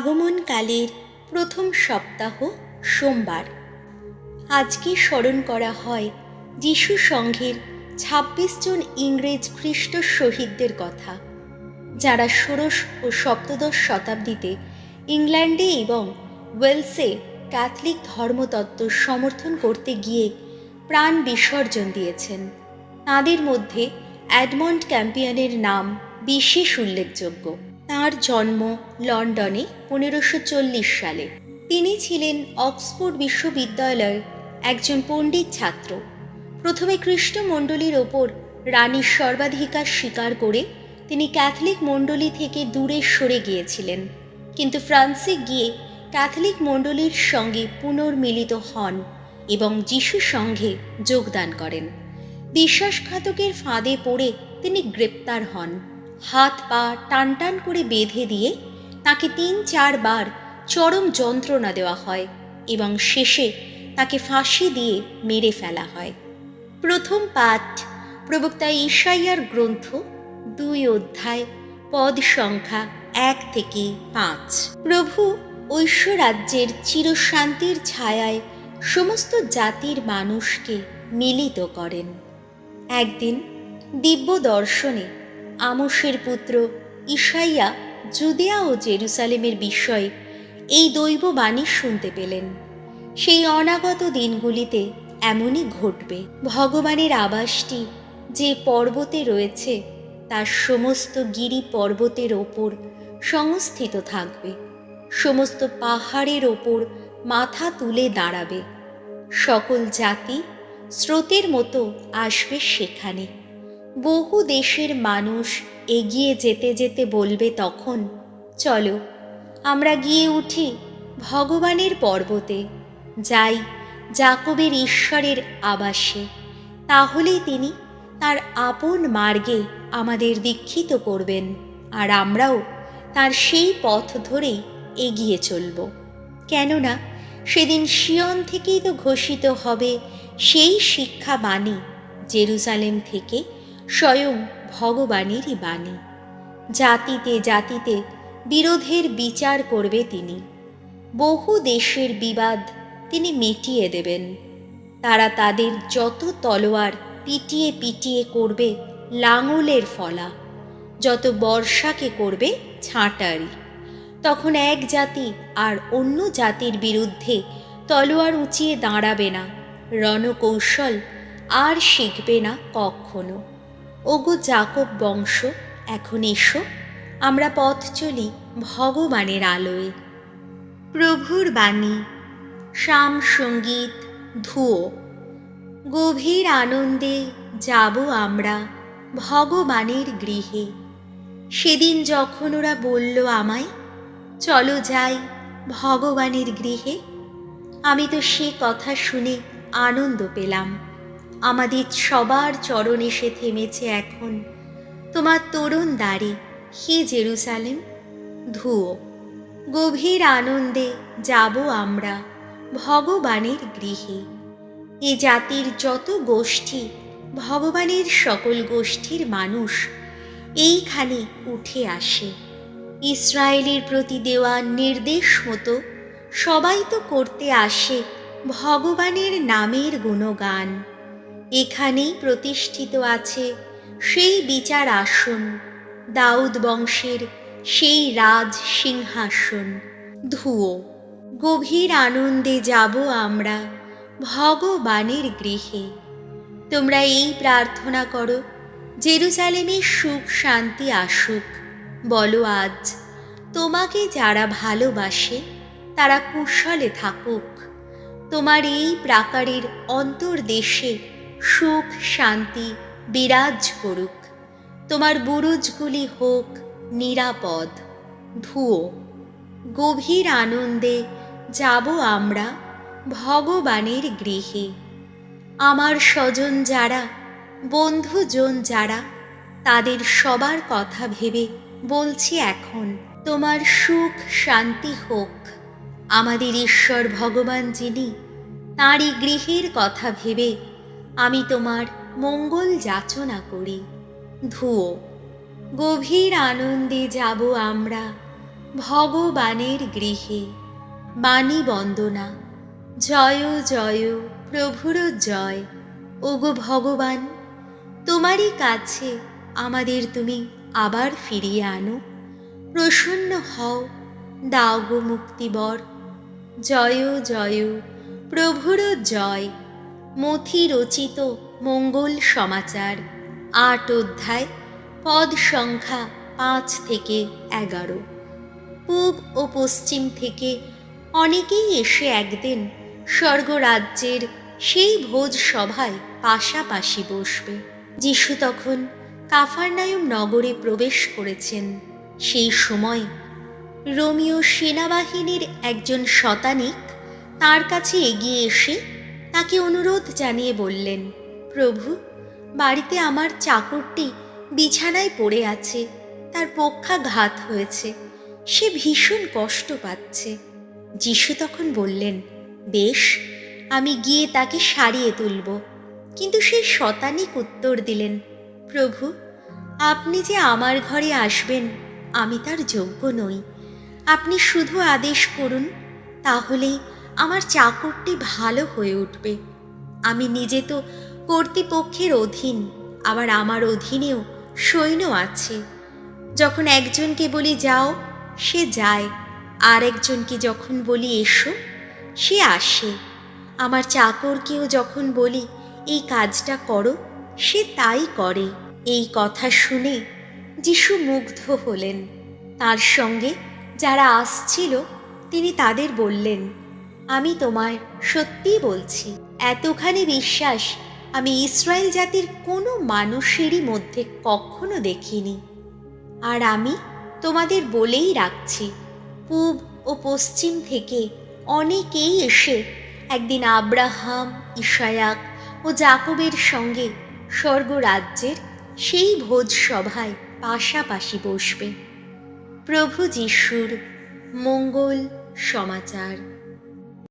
আগমনকালের প্রথম সপ্তাহ সোমবার। আজকে স্মরণ করা হয় যিশু সংঘের ছাব্বিশ জন ইংরেজ খ্রিস্ট শহীদদের কথা, যারা ষোড়শ ও সপ্তদশ শতাব্দীতে ইংল্যান্ডে এবং ওয়েলসে ক্যাথলিক ধর্মতত্ত্ব সমর্থন করতে গিয়ে প্রাণ বিসর্জন দিয়েছেন। তাদের মধ্যে অ্যাডমন্ড ক্যাম্পিয়নের নাম বিশেষ উল্লেখযোগ্য। তার জন্ম লন্ডনে পনেরোশো চল্লিশ সালে। তিনি ছিলেন অক্সফোর্ড বিশ্ববিদ্যালয়ের একজন পণ্ডিত ছাত্র। প্রথমে খ্রিস্টমণ্ডলীর ওপর রানীর সর্বাধিকার স্বীকার করে তিনি ক্যাথলিক মণ্ডলী থেকে দূরে সরে গিয়েছিলেন। কিন্তু ফ্রান্সে গিয়ে ক্যাথলিক মণ্ডলীর সঙ্গে পুনর্মিলিত হন এবং যিশু সংঘে যোগদান করেন। বিশ্বাসঘাতকের ফাঁদে পড়ে তিনি গ্রেপ্তার হন। হাত পা টানটান করে বেঁধে দিয়ে তাকে তিন চারবার চরম যন্ত্রণা দেওয়া হয় এবং শেষে তাকে ফাঁসি দিয়ে মেরে ফেলা হয়। প্রথম পাঠ, প্রবক্তা ঈশাইয়ার গ্রন্থ, দুই অধ্যায়, পদ সংখ্যা এক থেকে পাঁচ। প্রভু ঐশ্বরাজ্যের চিরশান্তির ছায়ায় সমস্ত জাতির মানুষকে মিলিত করেন। একদিন দিব্য দর্শনে আমোসের পুত্র ইসাইয়া জুদিয়া ও জেরুসালেমের বিষয়ে এই দৈব বাণী শুনতে পেলেন। সেই অনাগত দিনগুলিতে এমনই ঘটবে। ভগবানের আবাসটি যে পর্বতে রয়েছে, তার সমস্ত গিরি পর্বতের ওপর সংস্থিত থাকবে। সমস্ত পাহাড়ের ওপর মাথা তুলে দাঁড়াবে। সকল জাতি স্রোতের মতো আসবে সেখানে। বহু দেশের মানুষ এগিয়ে যেতে যেতে বলবে তখন, চলো, আমরা গিয়ে উঠি ভগবানের পর্বতে। যাই জাকবের ঈশ্বরের আবাসে। তাহলেই তিনি তার আপন মার্গে আমাদের দীক্ষিত করবেন আর আমরাও তার সেই পথ ধরেই এগিয়ে চলব। কেননা, সেদিন শিয়ন থেকেই তো ঘোষিত হবে সেই শিক্ষা বাণী জেরুজালেম থেকে স্বয়ং ভগবানেরই বাণী। জাতিতে জাতিতে বিরোধের বিচার করবে তিনি। বহু দেশের বিবাদ তিনি মিটিয়ে দেবেন। তারা তাদের যত তলোয়ার পিটিয়ে পিটিয়ে করবে লাঙলের ফলা, যত বর্ষাকে করবে ছাঁটারি। তখন এক জাতি আর অন্য জাতির বিরুদ্ধে তলোয়ার উঁচিয়ে দাঁড়াবে না, রণকৌশল আর শিখবে না কখনো। ওগো জাকব বংশ, এখন এসো, আমরা পথ চলি ভগবানের আলোয়। প্রভুর বাণী শাম সংগীত ধুয়ো গভীর আনন্দে যাব আমরা ভগবানের গৃহে। সেদিন যখন ওরা বলল আমায়, চলো যাই ভগবানের গৃহে। আমি তো সে কথা শুনে আনন্দ পেলাম। আমাদের সবার চরণ এসে থেমেছে এখন। তোমার তরুণ দ্বারে হে জেরুসালেম, ধুয়ো। গভীর আনন্দে যাব আমরা ভগবানের গৃহে। এ জাতির যত গোষ্ঠী, ভগবানের সকল গোষ্ঠীর মানুষ এইখানে উঠে আসে। ইসরায়েলের প্রতি দেওয়া নির্দেশ মতো সবাই তো করতে আসে ভগবানের নামের গুণগান। এখানেই প্রতিষ্ঠিত আছে সেই বিচার আসন, দাউদ বংশের সেই রাজ সিংহাসন। ধুয়ো গভীর আনন্দে যাব আমরা ভগবানের গৃহে। তোমরা এই প্রার্থনা করো জেরুজালেমে সুখ শান্তি আসুক। বলো আজ, তোমাকে যারা ভালোবাসে, তারা কুশলে থাকুক। তোমার এই প্রাকারের অন্তর্দেশে সুখ, শান্তি বিরাজ করুক। তোমার বুরুজগুলি হোক নিরাপদ। ধুয়ো গভীর আনন্দে যাব আমরা ভগবানের গৃহে। আমার স্বজন যারা, বন্ধুজন যারা, তাদের সবার কথা ভেবে বলছি এখন, তোমার সুখ, শান্তি হোক। আমাদের ঈশ্বর ভগবান যিনি, তাঁরই গৃহের কথা ভেবে আমি তোমার মঙ্গল যাচনা করি। ধুয়ো গভীর আনন্দে যাব আমরা ভগবানের গৃহে। বাণী বন্দনা, জয় জয় প্রভুর জয়। ওগো ভগবান, তোমারই কাছে আমাদের তুমি আবার ফিরিয়ে আনো। প্রসন্ন হও, দাও গো মুক্তিবর। জয় জয় প্রভুর জয়। মথি রচিত মঙ্গল সমাচার। আট অধ্যায়, পদ সংখ্যা পাঁচ থেকে এগারো। পূব ও পশ্চিম থেকে অনেকেই এসে একদিন স্বর্গরাজ্যের সেই ভোজ সভায় পাশাপাশি বসবে। যিশু তখন কাফারনায়ম নগরে প্রবেশ করেছেন। সেই সময় রোমিও সেনাবাহিনীর একজন শতানিক তার কাছে এগিয়ে এসে তাকে অনুরোধ জানিয়ে বললেন, প্রভু, বাড়িতে আমার চাকরটি বিছানায় পড়ে আছে, তার পক্ষাঘাত হয়েছে, সে ভীষণ কষ্ট পাচ্ছে। যিশু তখন বললেন, বেশ, আমি গিয়ে তাকে সারিয়ে তুলব। কিন্তু সে শতানিক উত্তর দিলেন, প্রভু, আপনি যে আমার ঘরে আসবেন, আমি তার যোগ্য নই। আপনি শুধু আদেশ করুন, তাহলেই আমার চাকরটি ভালো হয়ে উঠবে। আমি নিজে তো কর্তৃপক্ষের অধীন, আবার আমার অধীনেও সৈন্য আছে। যখন একজনকে বলি যাও, সে যায়। আর একজনকে যখন বলি, এসো সে আসে। আমার চাকরকেও যখন বলি, এই কাজটা করো সে তাই করে। এই কথা শুনে যিশু মুগ্ধ হলেন। তার সঙ্গে যারা আসছিল, তিনি তাদের বললেন আমি তোমায় সত্যি বলছি, এতখানি বিশ্বাস আমি ইসরায়েল জাতির কোনো মানুষেরই মধ্যে কখনো দেখিনি। আর আমি তোমাদের বলেই রাখছি, পূব ও পশ্চিম থেকে অনেকেই এসে একদিন আব্রাহাম, ইশায়াক ও জাকবের সঙ্গে স্বর্গরাজ্যের সেই ভোজ সভায় পাশাপাশি বসবে। প্রভু যিশুর মঙ্গল সমাচার।